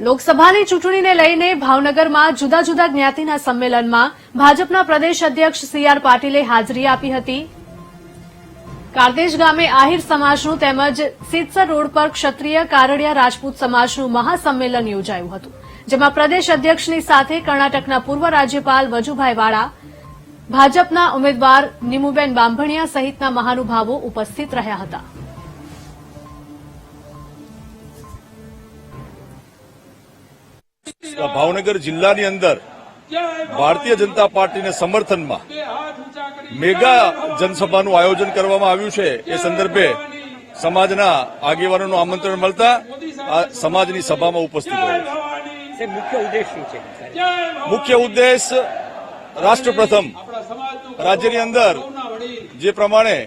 લોકસભાની ચૂંટણીને લઈને ભાવનગરમાં જુદા જુદા જ્ઞાતિના સંમેલનમાં ભાજપના પ્રદેશ અધ્યક્ષ સી આર પાટીલે હાજરી આપી હતી. કારદેશ ગામે આહિર સમાજનું તેમજ સિત્સર રોડ પર ક્ષત્રિય કારડિયા રાજપૂત સમાજનું મહાસંમેલન યોજાયું હતું, જેમાં પ્રદેશ અધ્યક્ષની સાથે કર્ણાટકના પૂર્વ રાજ્યપાલ વજુભાઈ વાળા, ભાજપના ઉમેદવાર નિમુબેન બાંભણિયા સહિતના મહાનુભાવો ઉપસ્થિત રહ્યા હતા. ભાવનગર જિલ્લાની અંદર ભારતીય જનતા પાર્ટીને સમર્થનમાં મેગા જનસભાનું આયોજન કરવામાં આવ્યું છે. એ સંદર્ભે સમાજના આગેવાનોનું આમંત્રણ મળતા આ સમાજની સભામાં ઉપસ્થિત રહ્યું છે. મુખ્ય ઉદ્દેશ શું છે? મુખ્ય ઉદ્દેશ રાષ્ટ્ર પ્રથમ રાજ્યની અંદર જે પ્રમાણે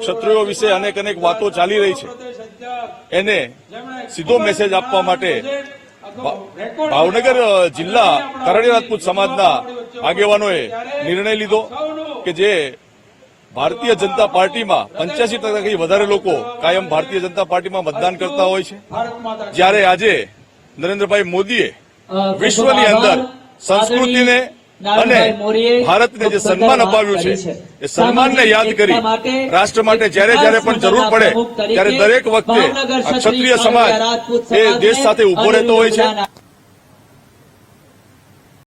ક્ષત્રિયો વિશે અનેક અનેક વાતો ચાલી રહી છે. એને સીધો મેસેજ આપવા માટે ભાવનગર જિલ્લા કરણી રાજપૂત સમાજના આગેવાનોએ નિર્ણય લીધો કે જે ભારતીય જનતા પાર્ટીમાં પંચ્યાસી ટકાથી વધારે લોકો કાયમ ભારતીય જનતા પાર્ટીમાં મતદાન કરતા હોય છે. જ્યારે આજે નરેન્દ્રભાઈ મોદીએ વિશ્વની અંદર સંસ્કૃતિને અને ભારતને જે સન્માન અપાવ્યું છે એ સન્માનને યાદ કરી રાષ્ટ્ર માટે જ્યારે જ્યારે પણ જરૂર પડે ત્યારે દરેક વખતે ક્ષત્રિય સમાજ એ દેશ સાથે ઊભો રહેતો હોય છે.